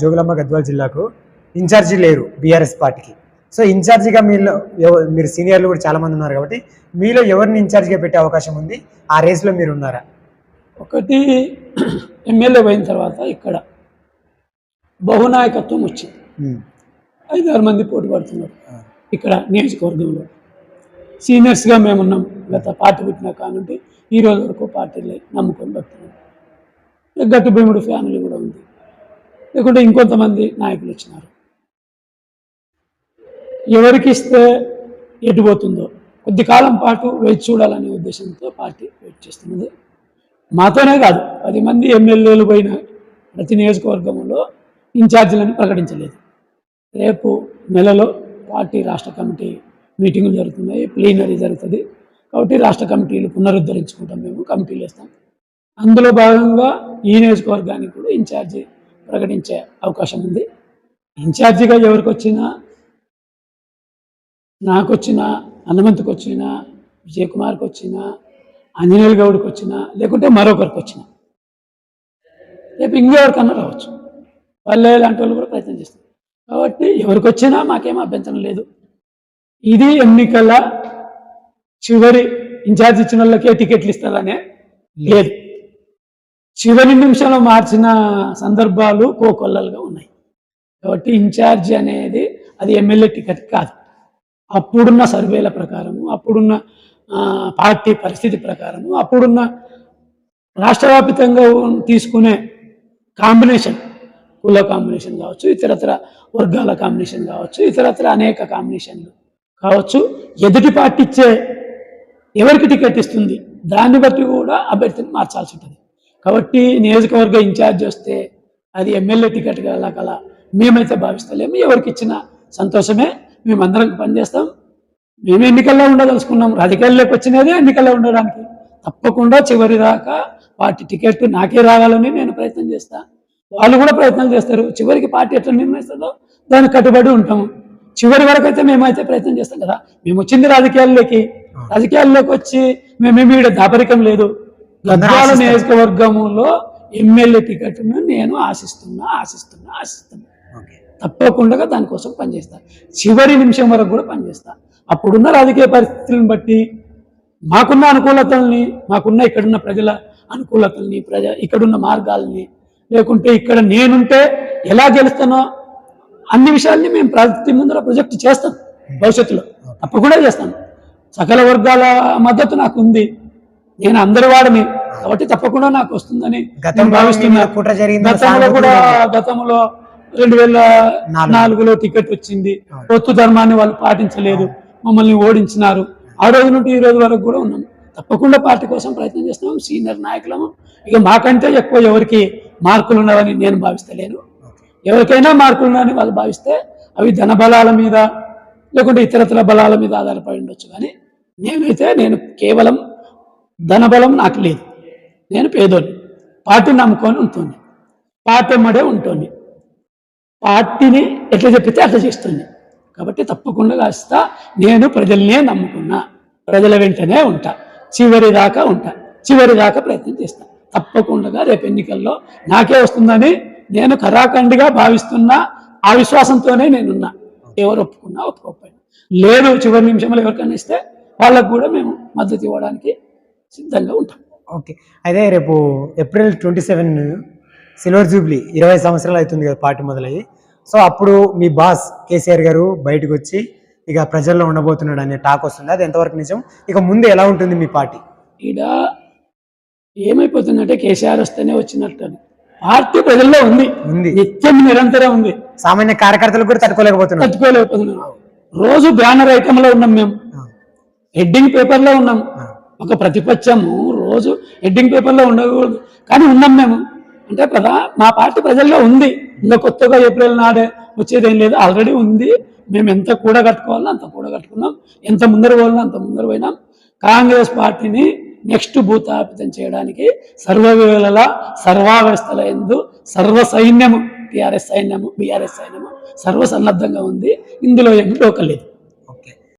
జోగులాంబ గద్వాల జిల్లాకు ఇన్ఛార్జి లేరు బీఆర్ఎస్ పార్టీకి. సో ఇన్ఛార్జిగా మీలో మీరు సీనియర్లు కూడా చాలా మంది ఉన్నారు కాబట్టి మీలో ఎవరిని ఇన్ఛార్జిగా పెట్టే అవకాశం ఉంది? ఆ రేస్లో మీరు ఉన్నారా? ఒకటి ఎమ్మెల్యే పోయిన తర్వాత ఇక్కడ బహునాయకత్వం వచ్చింది. ఉమ్. ఐదారు మంది పోటీ పడుతున్నారు ఇక్కడ నియోజకవర్గంలో. సీనియర్స్గా మేమున్నాం. గత పార్టీ పెట్టిన కానుండి ఈ రోజు వరకు పార్టీని నమ్ముకొని బతున్నాం గట్టి భీముడు ఫ్యామిలీ కూడా లేకుంటే ఇంకొంతమంది నాయకులు వచ్చినారు. ఎవరికి ఇస్తే ఎటుపోతుందో కొద్ది కాలం పాటు వేచి చూడాలనే ఉద్దేశంతో పార్టీ వెయిట్ చేస్తున్నది. మాతోనే కాదు పది మంది ఎమ్మెల్యేలు పోయిన ప్రతి నియోజకవర్గంలో ఇన్ఛార్జీలను ప్రకటించలేదు. రేపు నెలలో పార్టీ రాష్ట్ర కమిటీ మీటింగులు జరుగుతున్నాయి ప్లీనరీ జరుగుతుంది. కాబట్టి రాష్ట్ర కమిటీలు పునరుద్ధరించుకుంటాం మేము కమిటీలు వేస్తాం. అందులో భాగంగా ఈ నియోజకవర్గానికి కూడా ఇన్ఛార్జీ ప్రకటించే అవకాశం ఉంది. ఇన్ఛార్జిగా ఎవరికి వచ్చినా నాకు వచ్చిన హనుమంతుకు వచ్చిన విజయ్ కుమార్కి వచ్చిన ఆంజనేయులు గౌడ్కి వచ్చిన లేకుంటే మరొకరికి వచ్చిన రేపు ఇంకెవరికన్నా రావచ్చు. వాళ్ళే లాంటి వాళ్ళు కూడా ప్రయత్నం చేస్తారు. కాబట్టి ఎవరికి వచ్చినా మాకేం అభ్యంతరం లేదు. ఇది ఎన్నికల చివరి ఇన్ఛార్జ్ ఇచ్చిన వాళ్ళకే టికెట్లు ఇస్తారనే లేదు. చివరి నిమిషంలో మార్చిన సందర్భాలు కోకొల్లలుగా ఉన్నాయి. కాబట్టి ఇన్ఛార్జ్ అనేది అది ఎమ్మెల్యే టికెట్ కాదు. అప్పుడున్న సర్వేల ప్రకారము అప్పుడున్న పార్టీ పరిస్థితి ప్రకారము అప్పుడున్న రాష్ట్ర వ్యాప్తంగా తీసుకునే కాంబినేషన్ కుల కాంబినేషన్ కావచ్చు ఇతరత్ర వర్గాల కాంబినేషన్ కావచ్చు ఇతరత్ర అనేక కాంబినేషన్లు కావచ్చు. ఎదుటి పార్టీ ఇచ్చే ఎవరికి టికెట్ ఇస్తుంది? దాన్ని బట్టి కూడా అభ్యర్థిని మార్చాల్సి ఉంటుంది. కాబట్టి నియోజకవర్గ ఇన్ఛార్జ్ వస్తే అది ఎమ్మెల్యే టికెట్ గల కల మేమైతే భావిస్తలేము. ఎవరికి ఇచ్చిన సంతోషమే. మేమందరం పనిచేస్తాం. మేము ఎన్నికల్లో ఉండదలుచుకున్నాం. రాజకీయాల్లోకి వచ్చినదే ఎన్నికల్లో ఉండడానికి. తప్పకుండా చివరి దాకా పార్టీ టికెట్ నాకే రావాలని నేను ప్రయత్నం చేస్తా. వాళ్ళు కూడా ప్రయత్నాలు చేస్తారు. చివరికి పార్టీ ఎట్లా నిర్ణయిస్తుందో దానికి కట్టుబడి ఉంటాము చివరి వరకు అయితే మేమైతే ప్రయత్నం చేస్తాం కదా. మేము వచ్చింది రాజకీయాల్లోకి. రాజకీయాల్లోకి వచ్చి మేమేమి దాపరికం లేదు. గద్వాల నియోజకవర్గంలో ఎమ్మెల్యే టికెట్ను నేను ఆశిస్తున్నా ఆశిస్తున్నా ఆశిస్తున్నా. తప్పకుండా దానికోసం పనిచేస్తాను చివరి నిమిషం వరకు కూడా పనిచేస్తాను అప్పుడున్న రాజకీయ పరిస్థితులను బట్టి మాకున్న అనుకూలతల్ని మాకున్న ఇక్కడున్న ప్రజల అనుకూలతల్ని ప్రజ ఇక్కడున్న మార్గాల్ని లేకుంటే ఇక్కడ నేనుంటే ఎలా గెలుస్తానో అన్ని విషయాల్ని మేము ప్రతి ముందర ప్రొజెక్ట్ చేస్తాం భవిష్యత్తులో. తప్పకుండా చేస్తాను. సకల వర్గాల మద్దతు నాకు ఉంది నేను అందరి వాడిని కాబట్టి తప్పకుండా నాకు వస్తుందని కుట్ర జరిగింది గతంలో కూడా గతంలో రెండు వేల నాలుగు. నాలుగులో టికెట్ వచ్చింది. పొత్తు ధర్మాన్ని వాళ్ళు పాటించలేదు. మమ్మల్ని ఓడించినారు. ఆ రోజు నుండి ఈ రోజు వరకు కూడా ఉన్నాం. తప్పకుండా పార్టీ కోసం ప్రయత్నం చేస్తున్నాం. సీనియర్ నాయకులము. ఇక మాకంటే ఎక్కువ ఎవరికి మార్కులు ఉన్నవని నేను భావిస్తలేను. ఎవరికైనా మార్కులు ఉన్నాయని వాళ్ళు భావిస్తే అవి ధన బలాల మీద లేకుంటే ఇతరతర బలాల మీద ఆధారపడి ఉండొచ్చు. కానీ నేనైతే నేను కేవలం ధనబలం నాకు లేదు. నేను పేదోని. పార్టీ నమ్ముకొని ఉంటుంది. పార్టీ ఎమ్మడే ఉంటుంది. పార్టీని ఎట్లా చెప్పితే అట్లా చేస్తుంది. కాబట్టి తప్పకుండా కాస్త నేను ప్రజల్నే నమ్ముకున్నా. ప్రజల వెంటనే ఉంటా. చివరి దాకా ఉంటా. చివరి దాకా ప్రయత్నం చేస్తా. తప్పకుండా రేపు ఎన్నికల్లో నాకే వస్తుందని నేను కరాఖండిగా భావిస్తున్నా. ఆ విశ్వాసంతోనే నేనున్నా. ఎవరు ఒప్పుకున్నా ఒప్పుకోకపోయినా. లేదు చివరి నిమిషంలో ఎవరికైనా ఇస్తే వాళ్ళకు కూడా మేము మద్దతు ఇవ్వడానికి సిద్ధంగా ఉంటాం. ఓకే. అయితే రేపు April twenty seven silver jubilee ఇరవై సంవత్సరాలు అవుతుంది కదా పార్టీ మొదలయ్యి. సో అప్పుడు మీ బాస్ కేసీఆర్ గారు బయటకు వచ్చి ఇక ప్రజల్లో ఉండబోతున్నాడు అనే టాక్ వస్తుంది. అది ఎంతవరకు నిజం? ఇక ముందు ఎలా ఉంటుంది మీ పార్టీ? ఈడ ఏమైపోతుందంటే కేసీఆర్ వస్తేనే వచ్చినట్టు పార్టీ ప్రజల్లో ఉంది. ఉంది. నిత్యం నిరంతరం ఉంది. సామాన్య కార్యకర్తలు కూడా తట్టుకోలేకపోతున్నారు. తట్టుకోలేకపోతున్నాం రోజు బ్యానర్ ఐటమ్లో ఉన్నాం మేము. హెడ్డింగ్ పేపర్లో ఉన్నాం ఒక ప్రతిపక్షము రోజు హెడ్డింగ్ పేపర్లో ఉండకూడదు. కానీ ఉన్నాం మేము. అంటే కదా మా పార్టీ ప్రజల్లో ఉంది. ఇంకా కొత్తగా ఏప్రిల్ నాడే వచ్చేది ఏం లేదు. ఆల్రెడీ ఉంది. మేము ఎంత కూడా కట్టుకోవాలో అంత కూడా కట్టుకున్నాం. ఎంత ముందర పోవాలో అంత ముందర పోయినాం. కాంగ్రెస్ పార్టీని నెక్స్ట్ భూతాపితం చేయడానికి సర్వవేళల సర్వావస్థల ఎందు సర్వ సైన్యము టిఆర్ఎస్ సైన్యము బీఆర్ఎస్ సైన్యము సర్వసన్నద్ధంగా ఉంది. ఇందులో ఏమి లేదు.